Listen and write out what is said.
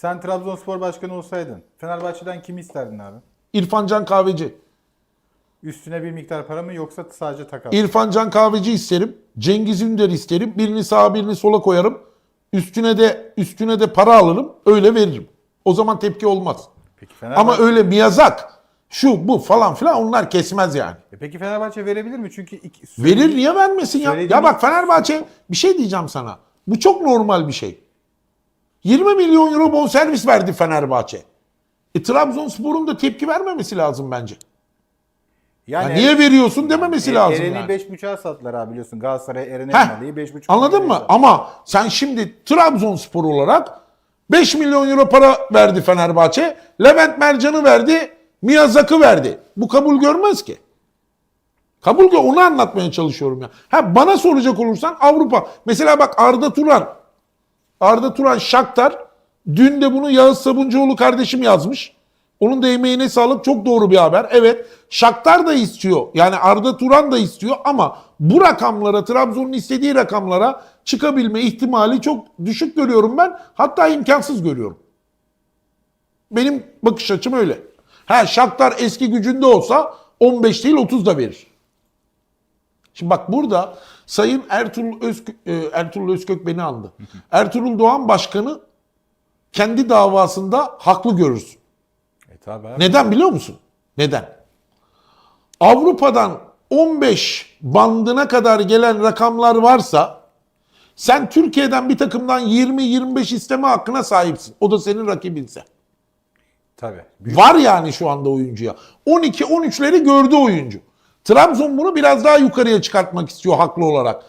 Sen Trabzonspor başkanı olsaydın Fenerbahçe'den kimi isterdin abi? İrfan Can Kahveci. Üstüne bir miktar para mı yoksa sadece takas? İrfan Can Kahveci isterim. Cengiz Ünder isterim. Birini sağa birini sola koyarım. Üstüne de üstüne de para alırım. Öyle veririm. O zaman tepki olmaz. Peki Fenerbahçe, Ama öyle Miyazak şu bu falan filan onlar kesmez yani. E peki Fenerbahçe verebilir mi? Çünkü iki, Verir niye vermesin ya? Ya bak Fenerbahçe bir şey diyeceğim sana. Bu çok normal bir şey. 20 milyon euro bonservis verdi Fenerbahçe. E Trabzonspor'un da tepki vermemesi lazım bence. Ya Yani niye veriyorsun dememesi E- lazım Eren'i yani. 5.5'a sattılar abi biliyorsun. Galatasaray Eren Heh, Elmalı'yı 5.5 Anladın mı? Ama sen şimdi Trabzonspor olarak 5 milyon euro para verdi Fenerbahçe. Levent Mercan'ı verdi. Miyazak'ı verdi. Bu kabul görmez ki. Kabul gör. Onu anlatmaya çalışıyorum ya. Ha bana soracak olursan Avrupa. Mesela bak Arda Turan. Arda Turan Shakhtar. Dün de bunu Yağız Sabuncuoğlu kardeşim yazmış. Onun da emeğine sağlık. Çok doğru bir haber. Evet. Shakhtar da istiyor. Yani Arda Turan da istiyor ama bu rakamlara, Trabzon'un istediği rakamlara çıkabilme ihtimali çok düşük görüyorum ben. Hatta imkansız görüyorum. Benim bakış açım öyle. Ha Shakhtar eski gücünde olsa 15 değil 30 da verir. Şimdi bak burada Sayın Ertuğrul, Özkök, e, Ertuğrul Özkök beni andı. Ertuğrul Doğan Başkanı kendi davasında haklı görürsün. E tabi abi. Neden biliyor musun? Neden? Avrupa'dan 15 bandına kadar gelen rakamlar varsa sen Türkiye'den bir takımdan 20-25 isteme hakkına sahipsin. O da senin rakibinse. Tabii. Var yani şu anda oyuncuya. 12-13'leri gördü oyuncu. Trabzon bunu biraz daha yukarıya çıkartmak istiyor haklı olarak.